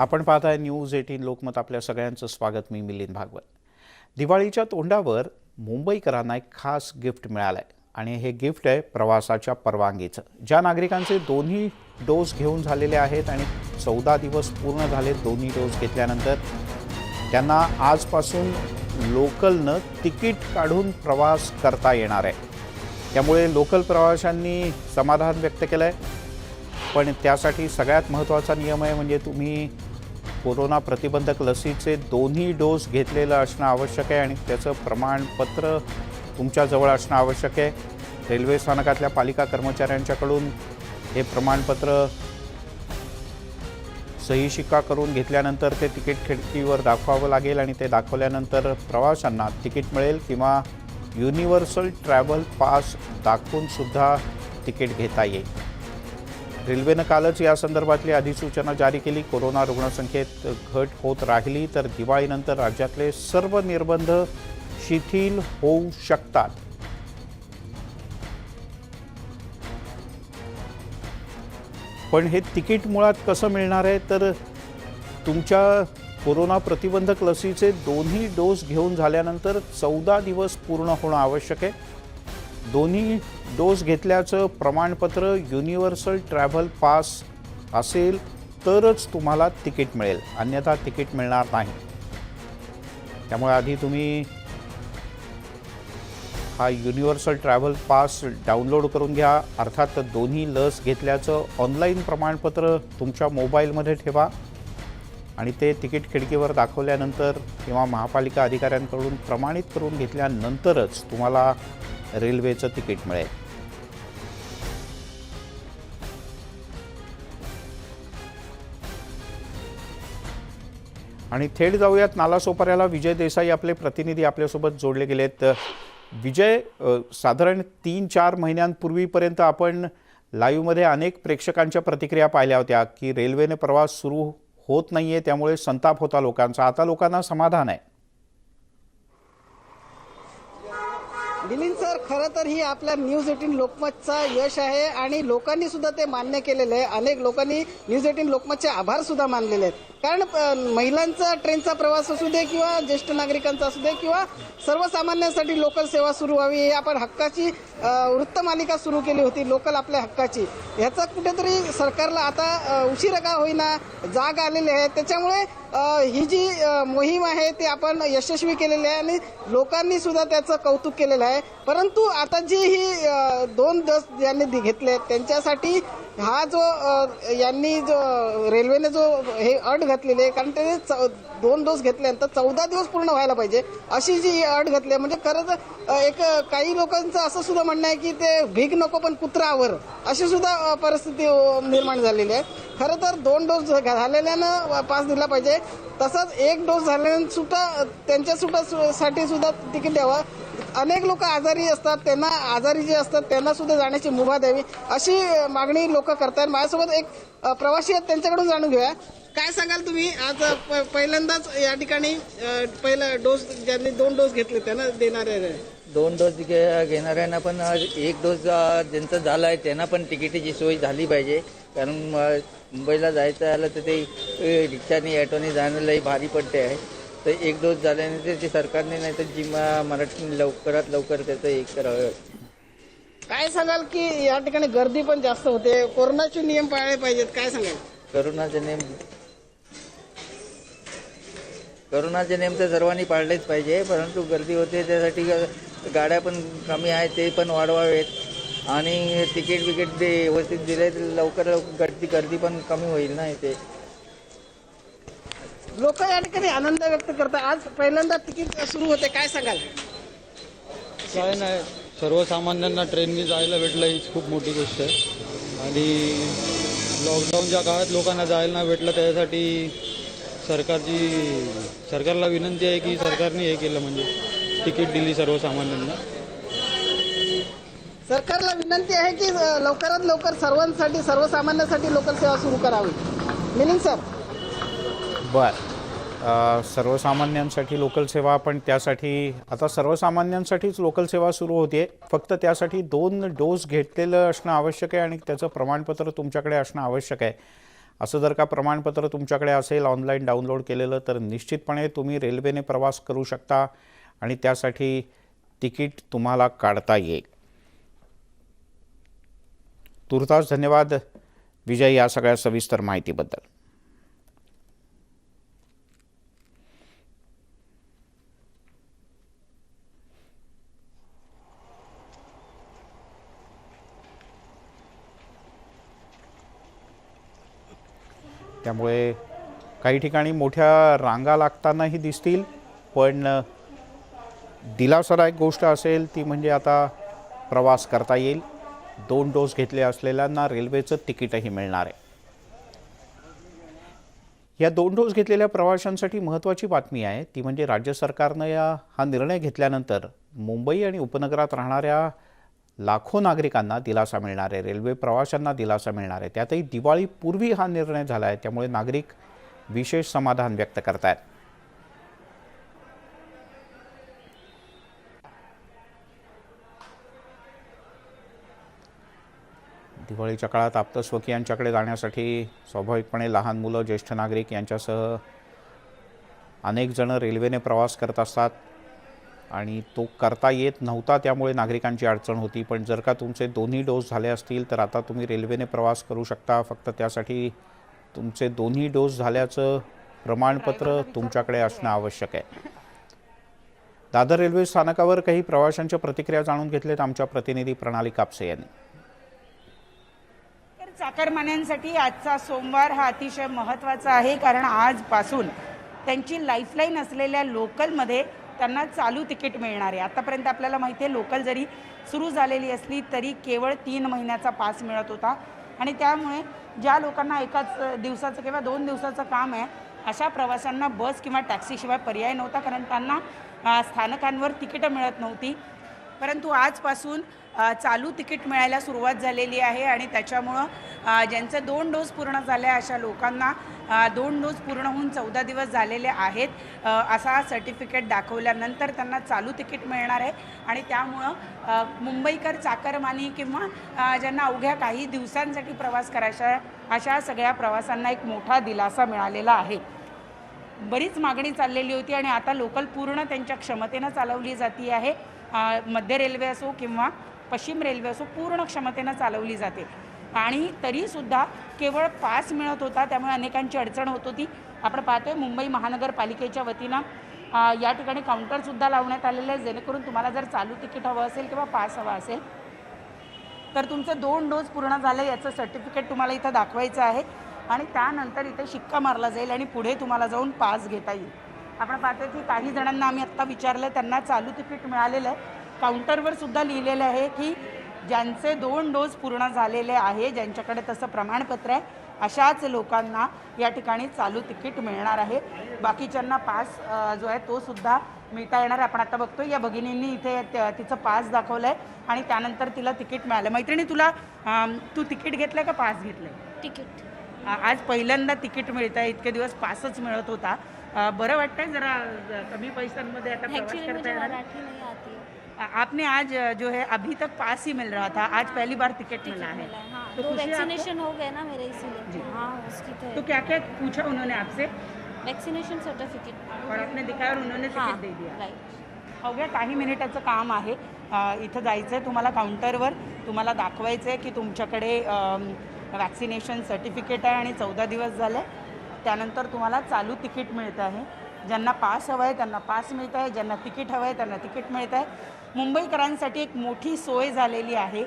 आपण पाहताय news eighteen Lokmat आपल्या सगळ्यांचं स्वागत मी मिलिंद भागवत. दिवाळीच्या तोंडावर मुंबईकरांना एक खास गिफ्ट मिळालं आहे आणि हे गिफ्ट आहे प्रवासाच्या परवानगीचं. ज्या नागरिकांचे दोन्ही डोस घेऊन झालेले आहेत आणि चौदा दिवस पूर्ण झाले दोन्ही डोस घेतल्यानंतर त्यांना आजपासून लोकलनं तिकीट काढून प्रवास करता येणार आहे. त्यामुळे लोकल प्रवाशांनी समाधान व्यक्त केलं आहे पण त्यासाठी सगळ्यात महत्त्वाचा नियम आहे म्हणजे तुम्ही कोरोना प्रतिबंधक लसीचे दोन्ही डोस घेतलेलं असणं आवश्यक आहे आणि त्याचं प्रमाणपत्र तुमच्याजवळ असणं आवश्यक आहे. रेल्वे स्थानकातल्या पालिका कर्मचाऱ्यांच्याकडून हे प्रमाणपत्र सही शिक्का करून घेतल्यानंतर ते तिकीट खिडकीवर दाखवावं लागेल आणि ते दाखवल्यानंतर प्रवाशांना तिकीट मिळेल किंवा युनिव्हर्सल ट्रॅव्हल पास दाखवूनसुद्धा तिकीट घेता येईल. रेल्वेनं कालच या संदर्भातली अधिसूचना जारी केली. कोरोना रुग्णसंख्येत घट होत राहिली तर दिवाळीनंतर राज्यातले सर्व निर्बंध शिथिल होऊ शकतात. पण हे तिकीट मुळात कसं मिळणार आहे? तर तुमच्या कोरोना प्रतिबंधक लसीचे दोन्ही डोस घेऊन झाल्यानंतर चौदा दिवस पूर्ण होणं आवश्यक आहे. दोन्ही डोस घेतल्याचं प्रमाणपत्र युनिव्हर्सल ट्रॅव्हल पास असेल तरच तुम्हाला तिकीट मिळेल अन्यथा तिकीट मिळणार नाही. त्यामुळे आधी तुम्ही हा युनिव्हर्सल ट्रॅव्हल पास डाउनलोड करून घ्या. अर्थात दोन्ही लस घेतल्याचं ऑनलाईन प्रमाणपत्र तुमच्या मोबाईलमध्ये ठेवा. आणि ते तिकीट खिडकीवर दाखवल्यानंतर किंवा महापालिका अधिकाऱ्यांकडून प्रमाणित करून घेतल्यानंतरच तुम्हाला रेल्वेचं तिकीट मिळेल. आणि थेट जाऊयात नालासोपाऱ्याला. विजय देसाई आपले प्रतिनिधी आपल्यासोबत जोडले गेलेत. विजय साधारण तीन चार महिन्यांपूर्वीपर्यंत आपण लाईव्हमध्ये अनेक प्रेक्षकांच्या प्रतिक्रिया पाहिल्या होत्या की रेल्वेने प्रवास सुरू होत नाही आहे त्यामुळे संताप होता लोकांचा. आता लोकांना समाधान आहे. मिलिंद सर खरं तर ही आपल्या न्यूज एटीन लोकमतचा यश आहे आणि लोकांनी सुद्धा ते मान्य केलेलं आहे. अनेक लोकांनी न्यूज एटीन लोकमतचे आभार सुद्धा मानलेले आहेत. कारण महिलांचा ट्रेनचा प्रवास असू दे किंवा ज्येष्ठ नागरिकांचा असू दे किंवा सर्वसामान्यांसाठी लोकल सेवा सुरू व्हावी ही आपण हक्काची वृत्तमालिका सुरू केली होती लोकल आपल्या हक्काची. ह्याचा कुठेतरी सरकारला आता अ, उशिरा का होईना जाग आलेली आहे. त्याच्यामुळे ही जी मोहीम आहे ती आपण यशस्वी केलेली आहे आणि लोकांनी सुद्धा त्याचं कौतुक केलेलं आहे. परंतु आता जी ही दोन दस ज्यांनी घेतले त्यांच्यासाठी हा जो यांनी जो रेल्वेने जो हे अट घातलेली आहे कारण त्याने चौ- दोन डोस घेतल्यानंतर चौदा दिवस पूर्ण व्हायला पाहिजे. अशी जी अट घातली आहे म्हणजे खरंच एक काही लोकांचं असं सुद्धा म्हणणं आहे की ते भीक नको पण कुत्रावर अशी सुद्धा परिस्थिती निर्माण झालेली आहे. खरं तर दोन डोस झालेल्यानं पास दिला पाहिजे. तसंच एक डोस झाल्यानं सुद्धा त्यांच्या सुद्धा सु- साठी सुद्धा तिकीट द्यावं. अनेक लोक आजारी असतात त्यांना आजारी जे असतात त्यांना सुद्धा जाण्याची मुभा द्यावी अशी मागणी लोक करतात माझ्यासोबत एक प्रवासी आहेत त्यांच्याकडून जाणून घेऊया. काय सांगाल तुम्ही? आज प- पहिल्यांदाच या ठिकाणी पहिला डोस ज्यांनी दोन डोस घेतले त्यांना देणार आहे दोन डोस घे- घेणाऱ्यांना पण एक डोस ज्यांचा झाला आहे त्यांना पण तिकिटीची सोय झाली पाहिजे. कारण मुंबईला जायचं आलं तर ते रिक्षाने ॲटोने जाणं लई भारी पडते आहे तर एक डोस झाल्यानंतर ते सरकारने नाही तर जी म- मराठी लवकरात लवकर त्याचं एक करावं. काय सांगाल की या ठिकाणी गर्दी पण जास्त होते. कोरोनाचे नियम पाळले पाहिजेत. काय सांगाल? करोनाचे नेम करोनाचे नेम तर सर्वांनी पाळलेच पाहिजे परंतु गर्दी होते त्यासाठी ग- गाड्या पण कमी आहेत ते पण वाढवावेत. आणि तिकीट विकेट ते व्यवस्थित दिले तर लवकर लवकर गर्दी गर्दी पण कमी होईल ना इथे. लोक या ठिकाणी आनंद व्यक्त करतात. आज पहिल्यांदा तिकीट सुरू होते. काय सांगाल? काय नाही. सर्वसामान्यांना ट्रेननी जायला भेटलं हीच खूप मोठी गोष्ट आहे. आणि लॉकडाऊनच्या काळात लोकांना जायला नाही भेटलं त्यासाठी सरकारची सरकारला विनंती आहे की सरकारने हे केलं म्हणजे तिकीट दिली सर्वसामान्यांना. सरकारला विनंती आहे की लवकरात लवकर सर्वांसाठी सर्वसामान्यांसाठी लोकल सेवा सुरू करावी. मिलिंद सर. बर. सर्वसामान्यांसाठी लोकल सेवा पण त्यासाठी आता सर्वसामान्यांसाठीच लोकल सेवा सुरू होते फक्त त्यासाठी दोन डोस घेतलेलं असणं आवश्यक आहे आणि त्याचं प्रमाणपत्र तुमच्याकडे असणं आवश्यक आहे. असं जर का प्रमाणपत्र तुमच्याकडे असेल ऑनलाईन डाउनलोड केलेलं तर निश्चितपणे तुम्ही रेल्वेने प्रवास करू शकता आणि त्यासाठी तिकीट तुम्हाला काढता येईल. तुर्तास धन्यवाद. विजय या सगळ्या सविस्तर माहितीबद्दल. त्यामुळे काही ठिकाणी मोठ्या रांगा लागतानाही दिसतील पण दिलासादायक गोष्ट असेल ती म्हणजे आता प्रवास करता येईल. दोन डोस घेतले असलेल्यांना रेल्वेचं तिकीटही मिळणार आहे. या दोन डोस घेतलेल्या प्रवाशांसाठी महत्त्वाची बातमी आहे ती म्हणजे राज्य सरकारनं या हा निर्णय घेतल्यानंतर मुंबई आणि उपनगरात राहणाऱ्या लाखो नागरिकांना दिलासा मिळणार आहे रेल्वे प्रवाशांना दिलासा मिळणार आहे. त्यातही दिवाळीपूर्वी हा निर्णय झाला आहे त्यामुळे नागरिक विशेष समाधान व्यक्त करत आहेत दिवाळीच्या काळात आप्तस्वकीयांच्याकडे जाण्यासाठी स्वाभाविकपणे लहान मुलं ज्येष्ठ नागरिक यांच्यासह अनेक जण रेल्वेने प्रवास करत असतात. आणि तो करता येत नव्हता त्यामुळे नागरिकांची अडचण होती. पण जर का तुमचे दोन्ही डोस झाले असतील तर आता तुम्ही रेल्वेने प्रवास करू शकता. फक्त त्यासाठी तुमचे दोन्ही डोस झाल्याचं प्रमाणपत्र तुमच्याकडे असणं आवश्यक आहे. दादर रेल्वे स्थानकावर काही प्रवाशांच्या प्रतिक्रिया जाणून घेतल्यात आमच्या प्रतिनिधी प्रणाली कापसे यांनी. तर चाकरमान्यांसाठी आजचा सोमवार हा अतिशय महत्त्वाचा आहे कारण आजपासून त्यांची लाईफलाईन असलेल्या लोकलमध्ये त्यांना चालू तिकीट मिळणार आहे. आतापर्यंत आपल्याला माहिती आहे लोकल जरी सुरू झालेली असली तरी केवळ तीन महिन्याचा पास मिळत होता. आणि त्यामुळे ज्या लोकांना एकाच दिवसाचं किंवा दोन दिवसाचं काम आहे अशा प्रवाशांना बस किंवा टॅक्सीशिवाय पर्याय नव्हता कारण त्यांना स्थानकांवर तिकीटं मिळत नव्हती. परंतु आजपासून चालू तिकीट मिळायला सुरुवात झालेली आहे आणि त्याच्यामुळं ज्यांचं दोन डोस पूर्ण झाले अशा लोकांना दोन डोस पूर्ण होऊन चौदा दिवस झालेले आहेत. असा सर्टिफिकेट दाखवल्यानंतर त्यांना चालू तिकीट मिळणार आहे आणि त्यामुळं मुंबईकर चाकरमानी किंवा ज्यांना अवघ्या काही दिवसांसाठी प्रवास करायचा अशा सगळ्या प्रवासांना एक मोठा दिलासा मिळालेला आहे. बरीच मागणी चाललेली होती आणि आता लोकल पूर्ण त्यांच्या क्षमतेनं चालवली जाती आहे. मध्य रेल्वे असो किंवा पश्चिम रेल्वे असो पूर्ण क्षमतेनं चालवली जाते. आणि तरीसुद्धा केवळ पास मिळत होता त्यामुळे अनेकांची अडचण होत होती. आपण पाहतोय मुंबई महानगरपालिकेच्या वतीनं या ठिकाणी काउंटरसुद्धा लावण्यात आलेलं आहे. जेणेकरून तुम्हाला जर चालू तिकीट हवं असेल किंवा पास हवा असेल तर तुमचं दोन डोस पूर्ण झालं याचं सर्टिफिकेट तुम्हाला इथं दाखवायचं आहे. आणि त्यानंतर इथे शिक्का मारला जाईल आणि पुढे तुम्हाला जाऊन पास घेता येईल. आपण पाहतो की काही जणांना आम्ही आत्ता विचारलं त्यांना चालू तिकीट मिळालेलं आहे. काउंटरवर सुद्धा लिहिलेलं आहे की ज्यांचे दोन डोस पूर्ण झालेले आहे ज्यांच्याकडे तसं प्रमाणपत्र आहे अशाच लोकांना या ठिकाणी चालू तिकीट मिळणार आहे. बाकीच्यांना पास जो आहे तो सुद्धा मिळता येणार आहे. आपण आता बघतो या भगिनींनी इथे तिचं पास दाखवलं आहे आणि त्यानंतर तिला तिकीट मिळालं. मैत्रिणी तुला तू तिकीट घेतलं का पास घेतलं तिकीट. आज पहिल्यांदा तिकीट मिळतं आहे इतके दिवस पासच मिळत होता. बरं वाटतंय जरा कमी पैशांमध्ये आता प्रवास करता येणार. आपने आज जो है अभी तक पास ही मिल रहा था. आज पहली बार टिकट मिला है. है हाँ. तो तो है? वैक्सीनेशन हो गया ना मेरे। इसीलिए। हाँ उसकी तो तो क्या क्या पूछा उन्होंने आपसे? वैक्सीनेशन सर्टिफिकेट और आपने दिखाया और उन्होंने हाँ तिकीट दे दिया। राइट अवघ्या काही मिनिटाचं काम आहे. इथं जायचं आहे तुम्हाला काउंटरवर तुम्हाला दाखवायचं आहे की तुमच्याकडे वॅक्सिनेशन सर्टिफिकेट आहे आणि चौदा दिवस झाले त्यानंतर तुम्हाला चालू तिकीट मिळतं आहे. ज्यांना पास हवं आहे त्यांना पास मिळतं आहे. ज्यांना तिकीट हवं आहे त्यांना तिकीट मिळतं आहे. मुंबईकरांसाठी एक मोठी सोय झालेली आहे.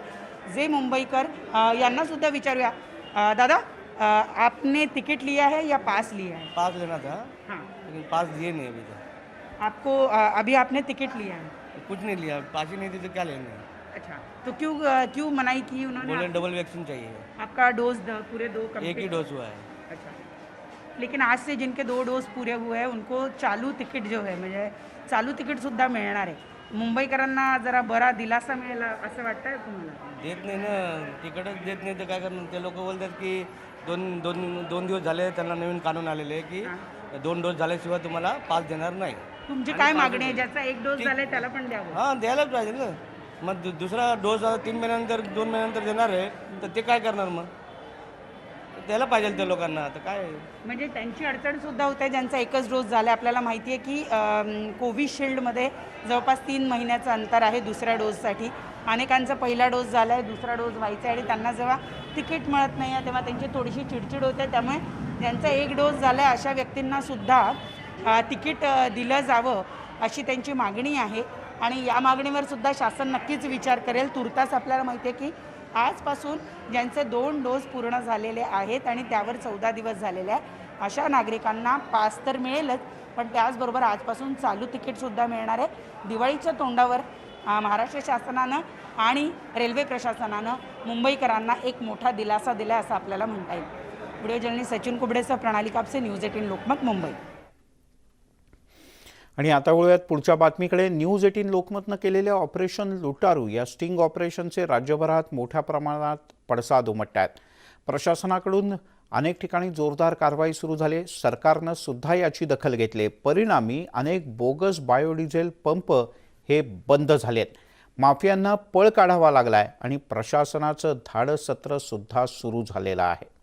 जे मुंबईकर यांनासुद्धा विचारूया. दादा आपने तिकीट लिया है या पास लिया है? पास लेना था। हाँ। लेकिन पास दिए नहीं अभी तक। आपको अभी आपने टिकट लिया है? कुछ नहीं लिया। पास ही नहीं दी तो क्या लेंगे अच्छा। तो क्यों क्यों मनाई की उन्होंने बोले डबल वैक्सीन चाहिए। आपका डोज द, पूरे दो एक ही डोज हुआ है। लेकिन आज से जिनके दो डोज पूरे हुए हैं उनको चालू तिकीट जो है म्हणजे चालू तिकीट सुद्धा मिळणार आहे. मुंबईकरांना जरा बरा दिलासा मिळेल असं वाटतंय तुम्हाला? देत नाही ना. तिकडच देत नाही तर काय करणार? ते लोक बोलतात की दोन दोन दोन दिवस झाले त्यांना नवीन कानून आलेले आहे की दोन डोस झाल्याशिवाय तुम्हाला पास देणार नाही. तुमची काय मागणी आहे? ज्याचा एक डोस झालाय त्याला पण द्यावं. हां द्यायलाच पाहिजे ना. मग दु- दुसरा डोस आता तीन महिन्यानंतर दोन महिन्यानंतर देणार आहे तर ते काय करणार मग? द्यायला पाहिजे त्या लोकांना. तर काय? म्हणजे त्यांची अडचण सुद्धा होते ज्यांचा एकच डोस झाला आपल्याला माहिती आहे की अम, कोविशिल्डमध्ये जवळपास तीन महिन्याचं अंतर आहे दुसऱ्या डोससाठी. अनेकांचा पहिला डोस झाला आहे दुसरा डोस व्हायचा आहे आणि त्यांना जेव्हा तिकीट मिळत नाही आहे तेव्हा त्यांची थोडीशी चिडचिड होते. त्यामुळे ज्यांचा एक डोस झाला आहे अशा व्यक्तींना सुद्धा अ, तिकीट अ, दिलं जावं अशी त्यांची मागणी आहे. आणि या मागणीवर सुद्धा शासन नक्कीच विचार करेल. तुर्तास आपल्याला माहिती आहे की आजपासून ज्यांचे दोन डोस पूर्ण झालेले आहेत आणि त्यावर चौदा दिवस झालेले आहे अशा नागरिकांना पास तर मिळेलच पण त्याचबरोबर आजपासून चालू तिकीटसुद्धा मिळणार आहे. दिवाळीच्या तोंडावर महाराष्ट्र शासनानं आणि रेल्वे प्रशासनानं मुंबईकरांना एक मोठा दिलासा दिला असं आपल्याला म्हणता येईल. व्हिडिओ जर्नलिस्ट सचिन कुबडेसह प्रणाली कापसे न्यूज एटीन लोकमत मुंबई. आणि आता वळूयात पुढच्या बातमीकडे. न्यूज एटीन लोकमतनं केलेल्या ऑपरेशन लुटारू या स्टिंग ऑपरेशनचे राज्यभरात मोठ्या प्रमाणात पडसाद उमटत आहेत प्रशासनाकडून अनेक ठिकाणी जोरदार कारवाई सुरू झाली. सरकारनं सुद्धा याची दखल घेतली. परिणामी अनेक बोगस बायोडिझेल पंप हे बंद झालेत. माफियांना पळ काढावा लागलाय आणि प्रशासनाचं धाडसत्र सुद्धा सुरू झालेलं आहे.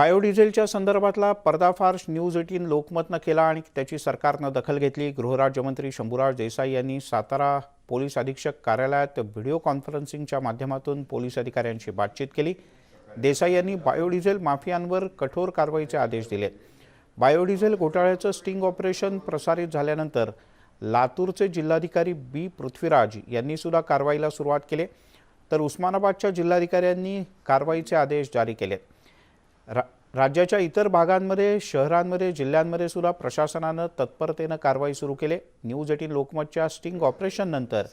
बायोडिझेलच्या संदर्भातला पर्दाफाश न्यूज एटीन लोकमतनं केला आणि त्याची सरकारनं दखल घेतली. गृहराज्यमंत्री शंभूराज देसाई यांनी सातारा पोलीस अधीक्षक कार्यालयात व्हिडिओ कॉन्फरन्सिंगच्या माध्यमातून पोलीस अधिकाऱ्यांशी बातचीत केली. देसाई यांनी बायोडिझेल माफियांवर कठोर कारवाईचे आदेश दिले. बायोडिझेल घोटाळ्याचं स्टिंग ऑपरेशन प्रसारित झाल्यानंतर लातूरचे जिल्हाधिकारी बी पृथ्वीराज यांनी सुद्धा कारवाईला सुरुवात केली. तर उस्मानाबादच्या जिल्हाधिकाऱ्यांनी कारवाईचे आदेश जारी केलेत रा राज्याच्या इतर भागांमध्ये शहरांमध्ये जिल्ह्यांमध्ये सुद्धा प्रशासनानं तत्परतेनं कारवाई सुरू केली. न्यूज एटीन लोकमतच्या स्टिंग ऑपरेशननंतर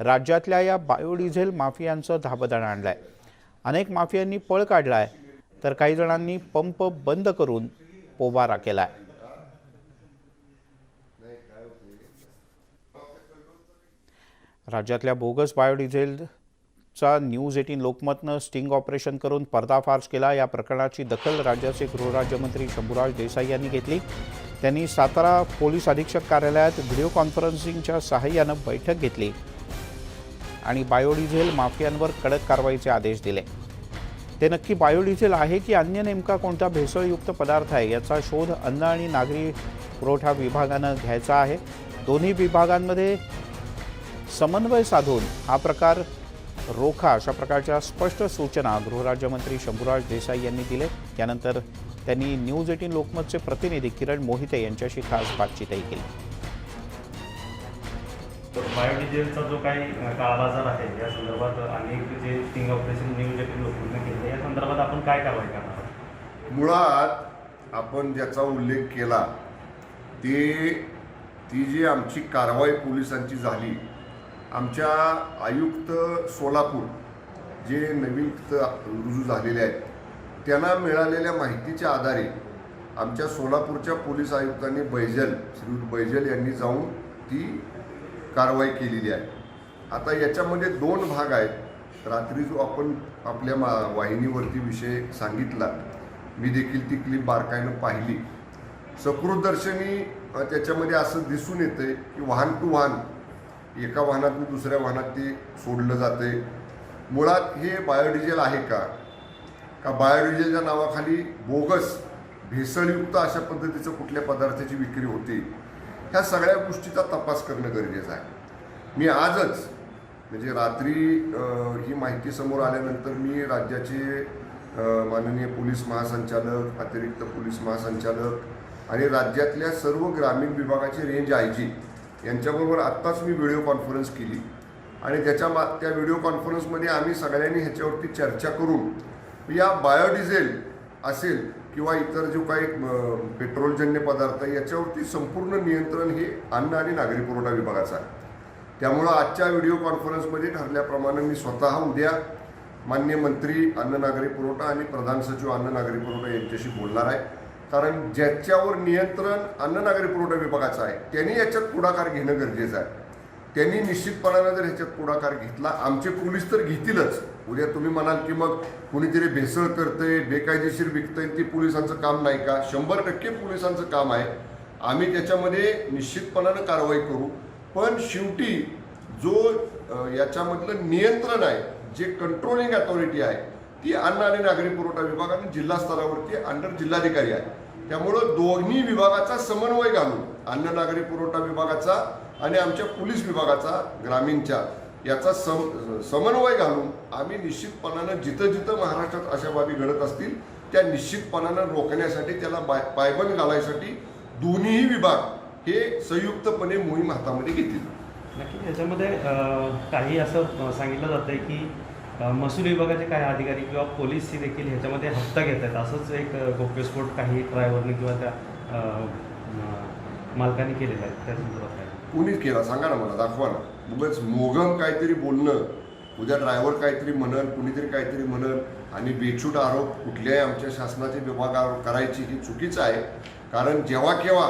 राज्यातल्या या बायोडिझेल माफियांचं धाबधण आणलं आहे अनेक माफियांनी पळ काढला आहे तर काही जणांनी पंप बंद करून पोबारा आहे राज्यातल्या बोगस बायोडिझेल चा न्यूज एटीन लोकमतनं स्टिंग ऑपरेशन करून पर्दाफाश केला. या प्रकरणाची दखल राज्याचे गृहराज्यमंत्री शंभूराज देसाई यांनी घेतली. त्यांनी सातारा पोलीस अधीक्षक कार्यालयात व्हिडिओ कॉन्फरन्सिंगच्या सहाय्यानं बैठक घेतली आणि बायोडिझेल माफियांवर कडक कारवाईचे आदेश दिले. ते नक्की बायोडिझेल आहे की अन्य नेमका कोणता भेसळयुक्त पदार्थ आहे याचा शोध अन्न आणि नागरी पुरवठा विभागानं घ्यायचा आहे. दोन्ही विभागांमध्ये समन्वय साधून हा प्रकार रोखा अशा प्रकारच्या स्पष्ट सूचना गृहराज्यमंत्री शंभूराज देसाई यांनी दिले त्यानंतर त्यांनी न्यूज एटीन लोकमतचे प्रतिनिधी किरण मोहिते यांच्याशी खास बातचीतही केली बायोडिझेलचा जो काही अ, काळाबाजार आहे या संदर्भात अनेक जे स्टिंग ऑपरेशन न्यूज एटीन लोकमतनं केलं या संदर्भात आपण काय कारवाई करणार? मुळात आपण ज्याचा उल्लेख केला ते ती जी आमची कारवाई पोलिसांची झाली आमच्या आयुक्त सोलापूर जे नवीन रुजू झालेले आहेत त्यांना मिळालेल्या माहितीच्या आधारे आमच्या सोलापूरच्या पोलीस आयुक्तांनी बैजल श्री बैजल यांनी जाऊन ती कारवाई केलेली आहे. आता याच्यामध्ये दोन भाग आहेत. रात्री जो आपण आपल्या मा वाहिनीवरती विषय सांगितला मी देखील ती क्लिप बारकाईनं पाहिली. सकृतदर्शनी त्याच्यामध्ये असं दिसून येतं की वाहन टू वाहन एका वाहनातून दुसऱ्या वाहनात ते सोडलं जाते मुळात हे बायोडिझेल आहे का? का बायोडिझेलच्या नावाखाली बोगस भेसळयुक्त अशा पद्धतीचं कुठल्या पदार्थाची विक्री होते? ह्या सगळ्या गोष्टीचा तपास करणं गरजेचं आहे. मी आजच म्हणजे रात्री ही माहिती समोर आल्यानंतर मी राज्याचे माननीय पोलीस महासंचालक अतिरिक्त पोलीस महासंचालक आणि राज्यातल्या सर्व ग्रामीण विभागाचे रेंज आय जी यांच्याबरोबर आत्ताच मी व्हिडिओ कॉन्फरन्स केली. आणि त्याच्या मा त्या व्हिडिओ कॉन्फरन्समध्ये आम्ही सगळ्यांनी ह्याच्यावरती चर्चा करून या बायोडिझेल असेल किंवा इतर जो काही पेट्रोलजन्य पदार्थ याच्यावरती संपूर्ण नियंत्रण हे अन्न आणि नागरी पुरवठा विभागाचं आहे. त्यामुळं आजच्या व्हिडिओ कॉन्फरन्समध्ये ठरल्याप्रमाणे मी स्वतः उद्या मान्य मंत्री अन्न नागरी पुरवठा आणि प्रधान सचिव अन्न नागरी पुरवठा यांच्याशी बोलणार आहे. कारण ज्याच्यावर नियंत्रण अन्न नागरी पुरवठा विभागाचं आहे त्यांनी याच्यात पुढाकार घेणं गरजेचं आहे. त्यांनी निश्चितपणानं जर ह्याच्यात पुढाकार घेतला आमचे पोलीस तर घेतीलच. उद्या तुम्ही म्हणाल की मग कुणीतरी भेसळ करतंय बेकायदेशीर विकतंय ते पोलिसांचं काम नाही का? शंभर टक्के पोलिसांचं काम आहे. आम्ही त्याच्यामध्ये निश्चितपणानं कारवाई करू. पण शेवटी जो याच्यामधलं नियंत्रण आहे जे कंट्रोलिंग अथॉरिटी आहे ती अन्न आणि नागरी पुरवठा विभाग आणि जिल्हा स्तरावरती अंडर जिल्हाधिकारी आहे. त्यामुळं दोन्ही विभागाचा समन्वय घालून अन्न नागरी पुरवठा विभागाचा आणि आमच्या पोलीस विभागाचा ग्रामीणच्या याचा सम समन्वय घालून आम्ही निश्चितपणानं जिथं जिथं महाराष्ट्रात अशा बाबी घडत असतील त्या निश्चितपणानं रोखण्यासाठी त्याला बाय पायबंद घालायसाठी दोन्हीही विभाग हे संयुक्तपणे मोहीम हातामध्ये घेतील. नक्की याच्यामध्ये काही असं सांगितलं जातं आहे की महसूल विभागाचे काही अधिकारी किंवा पोलीस देखील ह्याच्यामध्ये हप्ता घेत आहेत असंच एक गोप्यस्फोट काही ड्रायव्हरने किंवा त्या मालकाने केलेला आहे. त्या संदर्भात काय? कुणीच केला. सांगा ना मला दाखवा ना. उगाच मोगम काहीतरी बोलणं. उद्या ड्रायव्हर काहीतरी म्हणल कुणीतरी काहीतरी म्हणल आणि बेछूट आरोप कुठल्याही आमच्या शासनाचे विभागावर करायची ही चुकीचं आहे. कारण जेव्हा केव्हा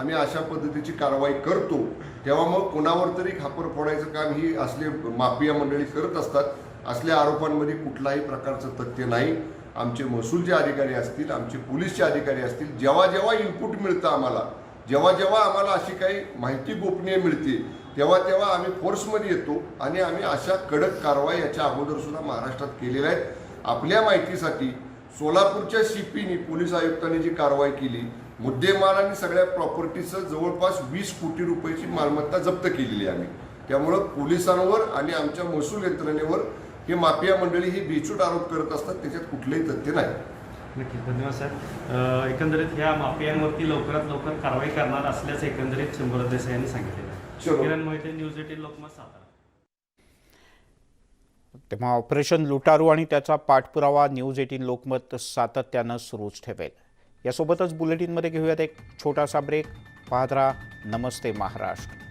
आम्ही अशा पद्धतीची कारवाई करतो तेव्हा मग कोणावर तरी खापर फोडायचं काम ही असले माफिया मंडळी करत असतात. असल्या आरोपांमध्ये कुठलाही प्रकारचं तथ्य नाही. आमचे महसूलचे अधिकारी असतील आमचे पोलीसचे अधिकारी असतील जेव्हा जेव्हा इनपुट मिळतं आम्हाला जेव्हा जेव्हा आम्हाला अशी काही माहिती गोपनीय मिळते तेव्हा तेव्हा आम्ही फोर्समध्ये येतो आणि आम्ही अशा कडक कारवाई याच्या अगोदरसुद्धा महाराष्ट्रात केलेल्या आहेत. आपल्या माहितीसाठी सोलापूरच्या सीपीनी पोलीस आयुक्तांनी जी कारवाई केली मुद्देमाल आणि सगळ्या प्रॉपर्टीचं जवळपास वीस कोटी रुपयाची मालमत्ता जप्त केलेली आहे आम्ही. त्यामुळं पोलिसांवर आणि आमच्या महसूल यंत्रणेवर हे माफिया मंडळी ही बेछूट आरोप करत असतात त्याच्यात कुठलंही तथ्य नाही. नक्की धन्यवाद साहेब. एकंदरीत ह्या माफियांवरती लवकरात लवकर कारवाई करणार असल्याचं एकंदरीत शंभर देसाई यांनी सांगितलेलं. Kiran Mohite news eighteen Lokmat Satara. तेव्हा ऑपरेशन लुटारू आणि त्याचा पाठपुरावा न्यूज एटीन लोकमत सातत्यानं सुरूच ठेवेल. यासोबतच बुलेटिनमध्ये घेऊयात एक छोटासा ब्रेक. पाहत राहा नमस्ते महाराष्ट्र.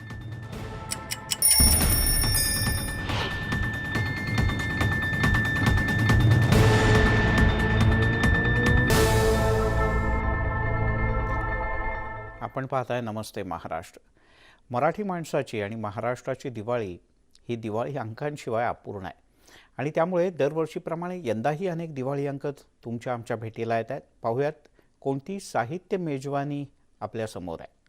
आपण पाहताय नमस्ते महाराष्ट्र. मराठी माणसाची आणि महाराष्ट्राची दिवाळी ही दिवाळी अंकांशिवाय अपूर्ण आहे. आणि त्यामुळे दरवर्षीप्रमाणे यंदाही अनेक दिवाळी अंक तुमच्या आमच्या भेटीला येत आहेत. पाहूयात कोणती साहित्य मेजवानी आपल्यासमोर आहे.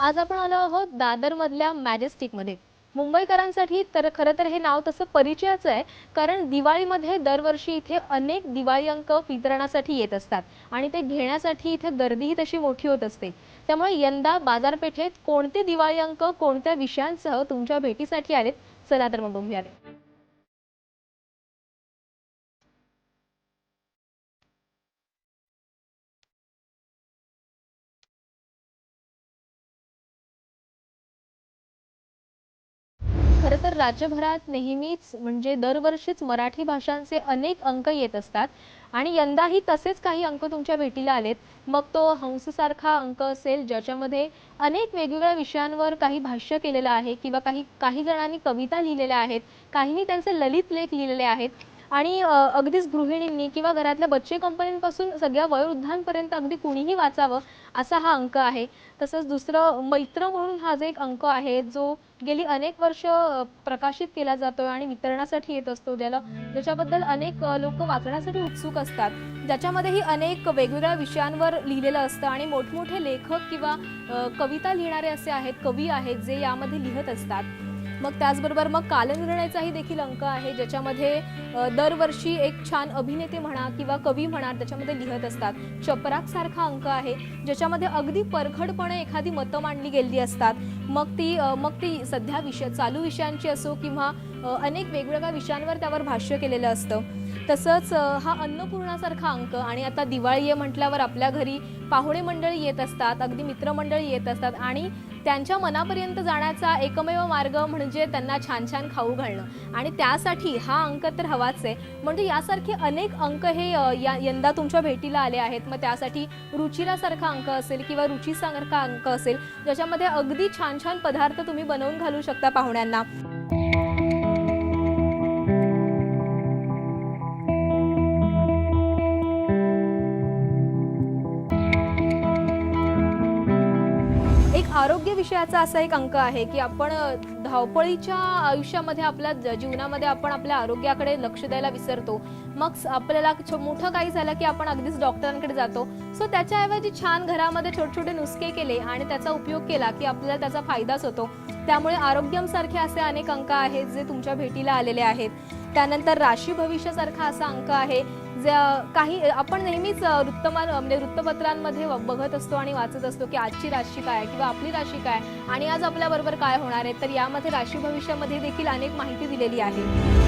आज आपण आलो आहोत दादरमधल्या मॅजेस्टिकमध्ये. मुंबईकरांसाठी तर खरं तर हे नाव तसं परिचयाचं आहे कारण दिवाळीमध्ये दरवर्षी इथे अनेक दिवाळी अंक वितरणासाठी येत असतात आणि ते घेण्यासाठी इथे गर्दीही तशी मोठी होत असते. त्यामुळे यंदा बाजारपेठेत कोणते दिवाळी अंक कोणत्या विषयांसह तुमच्या भेटीसाठी आलेत चला तर मग बघूया राज्यभरात नेहमीच म्हणजे दरवर्षीच मराठी भाषांचे अनेक अंक येत असतात. आणि यंदाही तसेच काही अंक तुमच्या भेटीला आलेत. मग तो हंससारखा अंक असेल ज्याच्यामध्ये अनेक वेगवेगळ्या विषयांवर काही भाष्य केलेलं आहे किंवा काही काही जणांनी कविता लिहिलेल्या आहेत काहींनी त्यांचे ललित लेख लिहिलेले आहेत. आणि अगदीच गृहिणींनी किंवा घरातल्या बच्चे कंपन्यांपासून सगळ्या वयोवृद्धांपर्यंत अगदी कुणीही वाचावं असा हा अंक आहे. तसंच दुसरं मैत्र म्हणून हा जो एक अंक आहे जो गेली अनेक वर्ष प्रकाशित केला जातो आणि वितरणासाठी येत असतो ज्याला ज्याच्याबद्दल अनेक लोक वाचण्यासाठी उत्सुक असतात. ज्याच्यामध्येही अनेक वेगवेगळ्या विषयांवर लिहिलेलं असतं आणि मोठमोठे लेखक किंवा कविता लिहिणारे असे आहेत कवी आहेत जे यामध्ये लिहत असतात. मग त्याचबरोबर मग कालनिर्णयाचाही देखील अंक आहे ज्याच्यामध्ये दरवर्षी एक छान अभिनेते म्हणा किंवा कवी म्हणा त्याच्यामध्ये लिहत असतात. चपराक सारखा अंक आहे ज्याच्यामध्ये अगदी परखडपणे एखादी मतं मांडली गेलेली असतात. मग ती मग ती सध्या विषय चालू विषयांची असो किंवा अनेक वेगवेगळ्या विषयांवर त्यावर भाष्य केलेलं असतं. तसंच हा अन्नपूर्णासारखा अंक आणि आता दिवाळी आहे म्हटल्यावर आपल्या घरी पाहुणे मंडळी येत असतात अगदी मित्रमंडळी येत असतात आणि त्यांच्या मनापर्यंत जाण्याचा एकमेव मार्ग म्हणजे त्यांना छान छान खाऊ घालणं. आणि त्यासाठी हा अंक तर हवाच आहे. म्हणजे यासारखे अनेक अंक हे या यंदा तुमच्या भेटीला आले आहेत. मग त्यासाठी रुचिरासारखा अंक असेल किंवा रुचीसारखा अंक असेल ज्याच्यामध्ये अगदी छान छान पदार्थ तुम्ही बनवून घालू शकता पाहुण्यांना. विषयाचा असा एक अंक आहे की आपण धावपळीच्या आयुष्यामध्ये आपल्या ज- जीवनामध्ये आपण आपल्या आरोग्याकडे लक्ष द्यायला विसरतो. मग आपल्याला छो- मोठं काही झालं की आपण अगदीच डॉक्टरांकडे जातो. सो त्याच्याऐवजी छान घरामध्ये छोटे छोटे नुसके केले आणि त्याचा उपयोग केला की आपल्याला त्याचा फायदाच होतो. त्यामुळे आरोग्यमसारखे असे अनेक अंक आहेत जे तुमच्या भेटीला आलेले आहेत. त्यानंतर राशी भविष्यासारखा असा अंक आहे ज्या काही आपण नेहमीच वृत्तमान म्हणजे वृत्तपत्रांमध्ये व- बघत असतो आणि वाचत असतो की आजची राशी काय किंवा आपली राशी काय आणि आज आपल्याबरोबर काय होणार आहे तर यामध्ये राशी भविष्यामध्ये देखील अनेक माहिती दिलेली आहे.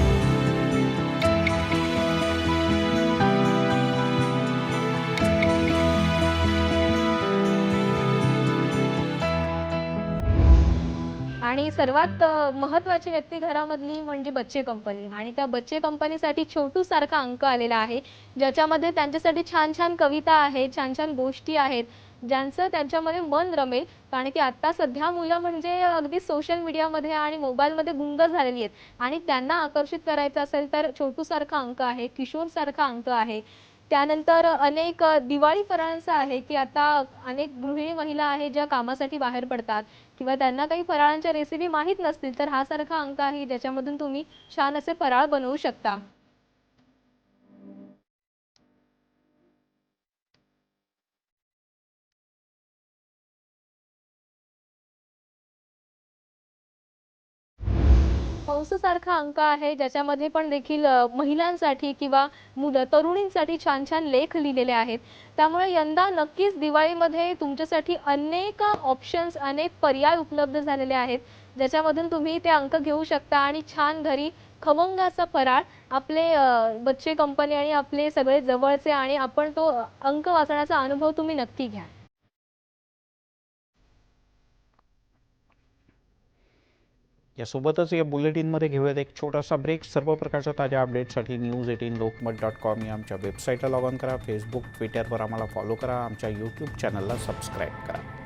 आणि सर्वात महत्वाची महत्त्वाची व्यक्ती घरामधली म्हणजे बच्चे कंपनी. आणि त्या बच्चे कंपनीसाठी छोटू सारखा अंक आलेला आहे ज्याच्यामध्ये त्यांच्यासाठी छान छान कविता आहेत छान छान गोष्टी आहेत ज्यांचं त्यांच्यामध्ये मन रमेल. कारण की आता सध्या मुलं म्हणजे अगदी सोशल मीडियामध्ये आणि मोबाईलमध्ये गुंग झालेली आहेत. आणि त्यांना आकर्षित करायचं असेल तर छोटूसारखा अंक आहे किशोरसारखा अंक आहे. त्यानंतर अनेक दिवाळी फराळांचं आहे की आता अनेक गृहिणी महिला आहे ज्या कामासाठी बाहेर पडतात. किंवा त्यांना काही फराळांच्या रेसिपी माहीत नसतील तर हा सारखा अंक आहे ज्याच्यामधून तुम्ही छान असे फराळ बनवू शकता. सारखा अंक आहे ज्याच्यामध्ये पण देखील महिलांसाठी किंवा मुलं तरुणींसाठी छान छान लेख लिहिलेले आहेत. त्यामुळे यंदा नक्कीच दिवाळीमध्ये तुमच्यासाठी अनेक ऑप्शन्स अनेक पर्याय उपलब्ध झालेले आहेत ज्याच्यामधून तुम्ही ते अंक घेऊ शकता आणि छान घरी खमंगाचा फराळ आपले बच्चे कंपनी आणि आपले सगळे जवळचे आणि आपण तो अंक वाचण्याचा अनुभव तुम्ही नक्की घ्या यासोबतच या बुलेटिनमध्ये घेऊयात एक छोटासा ब्रेक सर्व प्रकारच्या ताज्या अपडेटसाठी news eighteen Lokmat dot com या आमच्या वेबसाईटला लॉग ऑन करा. फेसबुक ट्विटरवर आम्हाला फॉलो करा. आमच्या यूट्यूब चॅनलला सबस्क्राईब करा.